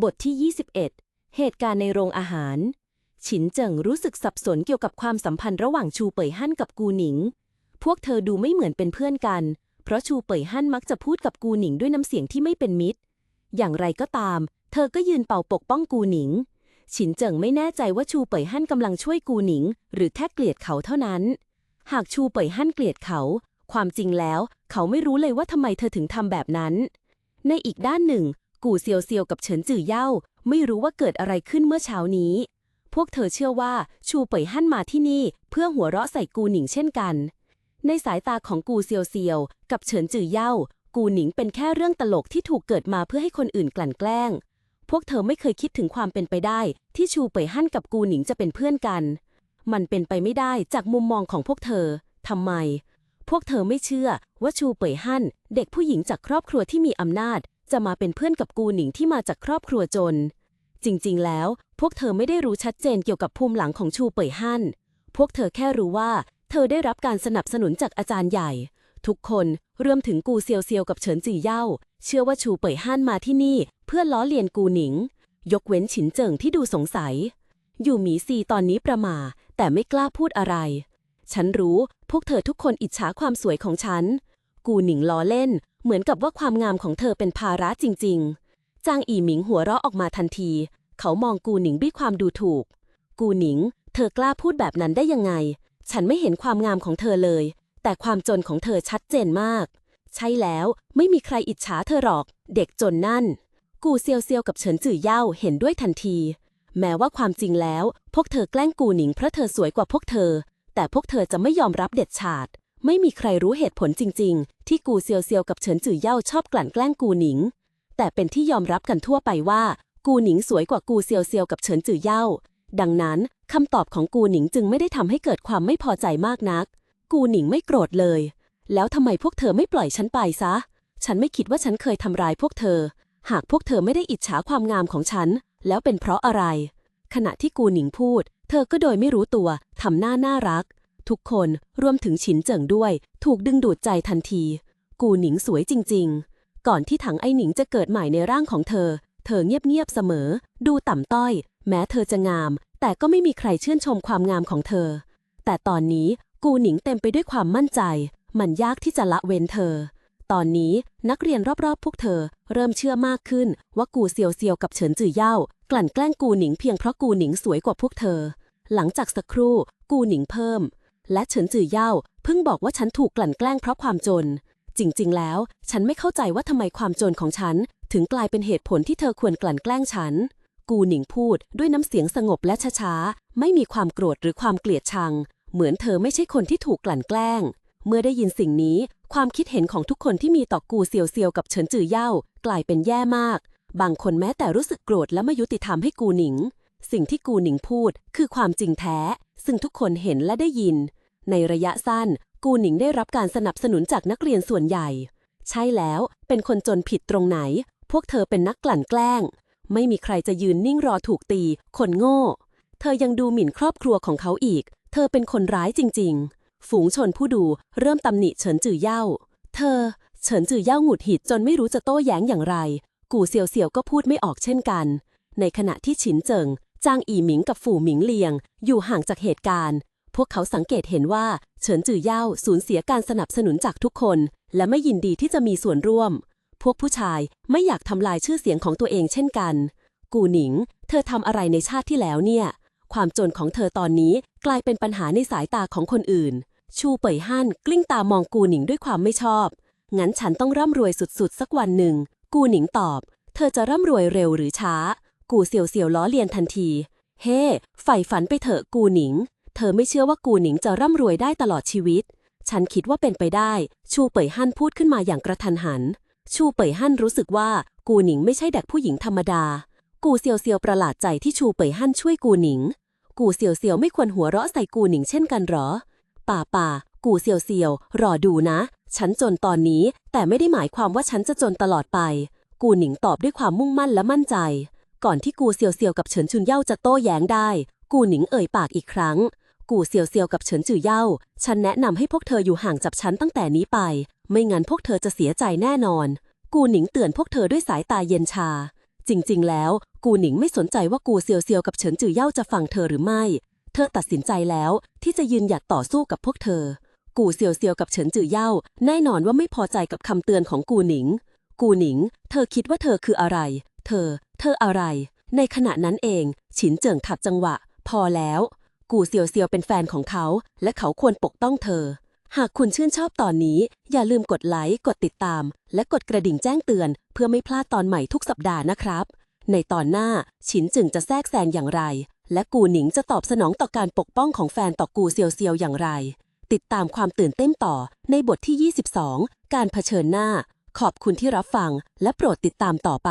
บทที่ 21 เหตุการณ์ในโรงอาหาร ฉินเจิงรู้สึกสับสนเกี่ยวกับความสัมพันธ์ระหว่างชูเป่ยฮั่นกับกูหนิง พวกเธอดูไม่เหมือนเป็นเพื่อนกัน เพราะชูเป่ยฮั่นมักจะพูดกับกูหนิงด้วยน้ำเสียงที่ไม่เป็นมิตร อย่างไรก็ตาม เธอก็ยืนเป่าปกป้องกูหนิง ฉินเจิงไม่แน่ใจว่าชูเป่ยฮั่นกำลังช่วยกูหนิง หรือแค่เกลียดเขาเท่านั้น หากชูเป่ยฮั่นเกลียดเขา ความจริงแล้ว เขาไม่รู้เลยว่าทำไมเธอถึงทำแบบนั้นในอีกด้านหนึ่ง กูเซียวเซียวกับเฉินจื่อเย่าไม่รู้ว่าเกิดอะไรขึ้นเมื่อเช้านี้ พวกเธอเชื่อว่าชูเป่ยฮั่นมาที่นี่เพื่อหัวเราะใส่กูหนิงเช่นกัน ในสายตาของกูเซียวเซียวกับเฉินจื่อเย่ากูหนิงเป็นแค่เรื่องตลกที่ถูกเกิดมาเพื่อให้คนอื่นกลั่นแกล้ง พวกเธอไม่เคยคิดถึงความเป็นไปได้ ที่ชูเป่ยฮั่นกับกูหนิงจะเป็นเพื่อนกัน มันเป็นไปไม่ได้จากมุมมองของพวกเธอทำไม พวกเธอไม่เชื่อว่าชูเป่ยฮั่น เด็กผู้หญิงจากครอบครัวที่มีอำนาจ จะมาเป็นเพื่อนกับกูหนิงที่มาจากครอบครัวจน จริงๆ แล้ว พวกเธอไม่ได้รู้ชัดเจนเกี่ยวกับภูมิหลังของชูเป่ยฮั่น พวกเธอแค่รู้ว่า เธอได้รับการสนับสนุนจากอาจารย์ใหญ่ ทุกคนรวมถึงกูเซียวเซียวกับเฉินจื่อเย่าเชื่อว่าชูเป่ยฮั่นมาที่นี่ เพื่อล้อเลียนกูหนิง ยกเว้นฉินเจิงที่ดูสงสัย อยู่หมีซีตอนนี้ประมาแต่ไม่กล้าพูดอะไร ฉันรู้พวกเธอทุกคนอิจฉาความสวยของฉัน กูหนิงล้อเล่น เหมือนกับว่าความงามของเธอเป็นภาระจริง ๆ จางอีหมิงหัวเราะออกมาทันที เขามองกูหนิงด้วยความดูถูก กูหนิง เธอกล้าพูดแบบนั้นได้ยังไง ฉันไม่เห็นความงามของเธอเลย แต่ความจนของเธอชัดเจนมาก ใช่แล้วไม่มีใครอิจฉาเธอหรอก เด็กจนนั่น กูเซียวเซียวกับเฉินจื่อเย่าเห็นด้วยทันที แม้ว่าความจริงแล้ว พวกเธอแกล้งกูหนิงเพราะเธอสวยกว่าพวกเธอ แต่พวกเธอจะไม่ยอมรับเด็ดขาด ไม่มีใครรู้เหตุผลจริง ๆ ที่กูเซียวเซียวกับเฉินจื่อเย่าชอบกลั่นแกล้งกูหนิง แต่เป็นที่ยอมรับกันทั่วไปว่า กูหนิงสวยกว่ากูเซียวเซียวกับเฉินจื่อเย่า ดังนั้นคำตอบของกูหนิงจึงไม่ได้ทำให้เกิดความไม่พอใจมากนัก กูหนิงไม่โกรธเลย แล้วทำไมพวกเธอไม่ปล่อยฉันไปซะ ฉันไม่คิดว่าฉันเคยทำร้ายพวกเธอ หากพวกเธอไม่ได้อิจฉาความงามของฉัน แล้วเป็นเพราะอะไร ขณะที่กูหนิงพูด เธอก็โดยไม่รู้ตัวทำหน้าน่ารัก ทุกคนรวมถึงฉินเจิงด้วย ถูกดึงดูดใจทันที กูหนิงสวยจริง ๆ ก่อนที่ถังไอหนิงจะเกิดใหม่ในร่างของเธอ เธอเงียบๆเสมอ ดูต่ำต้อย แม้เธอจะงาม แต่ก็ไม่มีใครชื่นชมความงามของเธอ แต่ตอนนี้กูหนิงเต็มไปด้วยความมั่นใจ มันยากที่จะละเว้นเธอ ตอนนี้นักเรียนรอบๆ พวกเธอ เริ่มเชื่อมากขึ้นว่ากูเซียวเซียวกับเฉินจื่อเย่ากลั่นแกล้งกูหนิงเพียงเพราะกูหนิงสวยกว่าพวกเธอ หลังจากสักครู่กูหนิงเพิ่ม และเฉินจื่อเย่าเพิ่งบอกว่าฉันถูกกลั่นแกล้งเพราะความจน จริงๆ แล้ว ฉันไม่เข้าใจว่าทำไมความจนของฉัน ถึงกลายเป็นเหตุผลที่เธอควรกลั่นแกล้งฉัน กูหนิงพูดด้วยน้ำเสียงสงบและช้าๆ ไม่มีความโกรธหรือความเกลียดชัง เหมือนเธอไม่ใช่คนที่ถูกกลั่นแกล้ง เมื่อได้ยินสิ่งนี้ ความคิดเห็นของทุกคนที่มีต่อกูเซียวเซียวกับเฉินจื่อเย่ากลายเป็นแย่มาก บางคนแม้แต่รู้สึกโกรธและไม่ยุติธรรมให้กูหนิง สิ่งที่กูหนิงพูดคือความจริงแท้ ซึ่งทุกคนเห็นและได้ยิน ในระยะสั้น กูหนิงได้รับการสนับสนุนจากนักเรียนส่วนใหญ่ ใช่แล้วเป็นคนจนผิดตรงไหน พวกเธอเป็นนักกลั่นแกล้ง ไม่มีใครจะยืนนิ่งรอถูกตี คนโง่ เธอยังดูหมิ่นครอบครัวของเขาอีก เธอเป็นคนร้ายจริง ๆ ฝูงชนผู้ดูเริ่มตำหนิเฉินจือเย่า เธอ เฉินจือเย่าหงุดหงิดจนไม่รู้จะโต้แย้งอย่างไร กูเซียวเซียวก็พูดไม่ออกเช่นกัน ในขณะที่ฉินเจิง จางอีหมิงกับฝูหมิงเลียง อยู่ห่างจากเหตุการณ์ พวกเขาสังเกตเห็นว่าเฉินจื่อเย่าสูญเสียการสนับสนุนจากทุกคน และไม่ยินดีที่จะมีส่วนร่วม พวกผู้ชายไม่อยากทำลายชื่อเสียงของตัวเองเช่นกัน กูหนิง เธอทำอะไรในชาติที่แล้วเนี่ย ความจนของเธอตอนนี้กลายเป็นปัญหาในสายตาของคนอื่น ชูเป่ยฮั่นกลิ้งตามองกูหนิงด้วยความไม่ชอบ งั้นฉันต้องร่ำรวยสุดๆ สักวันหนึ่ง กูหนิงตอบ เธอจะร่ำรวยเร็วหรือช้า กูเสียวเสียวล้อเลียนทันที เฮ้ใฝ่ฝันไปเถอะกูหนิง เธอไม่เชื่อว่ากูหนิงจะร่ำรวยได้ตลอดชีวิต ฉันคิดว่าเป็นไปได้ ชูเป่ยฮั่นพูดขึ้นมาอย่างกระทันหัน ชูเป่ยฮั่นรู้สึกว่ากูหนิงไม่ใช่เด็กผู้หญิงธรรมดา กูเซียวเซียวประหลาดใจที่ชูเป่ยฮั่นช่วยกูหนิง กูเซียวเซียวไม่ควรหัวเราะใส่กูหนิงเช่นกันหรอ ป่าป่ากูเซียวเซียวรอดูนะ ฉันจนตอนนี้แต่ไม่ได้หมายความว่าฉันจะจนตลอดไป กูหนิงตอบด้วยความมุ่งมั่นและมั่นใจ ก่อนที่กูเซียวเซียวกับเฉินชุนเย่าจะโต้แย้งได้ กูหนิงเอ่ยปากอีกครั้ง กูเซียวเซียวกับเฉินจื่อเย่า ฉันแนะนำให้พวกเธออยู่ห่างจากฉันตั้งแต่นี้ไป ไม่งั้นพวกเธอจะเสียใจแน่นอน กูหนิงเตือนพวกเธอด้วยสายตาเย็นชา จริง ๆ แล้ว กูหนิงไม่สนใจว่ากูเซียวเซียวกับเฉินจือเย่าจะฟังเธอหรือไม่ เธอตัดสินใจแล้วที่จะยืนหยัดต่อสู้กับพวกเธอ กูเซียวเซียวกับเฉินจือเย่า แน่นอนว่าไม่พอใจกับคำเตือนของกูหนิง กูหนิง เธอคิดว่าเธอคืออะไร เธอ เธออะไร ในขณะนั้นเอง ฉินเจิงขัดจังหวะ พอแล้ว กูเซียวเซียวเป็นแฟนของเขา และเขาควรปกป้องเธอ หากคุณชื่นชอบตอนนี้ อย่าลืมกดไลค์ กดติดตาม และกดกระดิ่งแจ้งเตือน เพื่อไม่พลาดตอนใหม่ทุกสัปดาห์นะครับ ในตอนหน้า ฉินจึงจะแทรกแซงอย่างไร และกูหนิงจะตอบสนองต่อการปกป้องของแฟนต่อกูเซียวเซียวอย่างไร ติดตามความตื่นเต้นต่อในบทที่ 22 การเผชิญหน้า ขอบคุณที่รับฟัง และโปรดติดตามต่อไป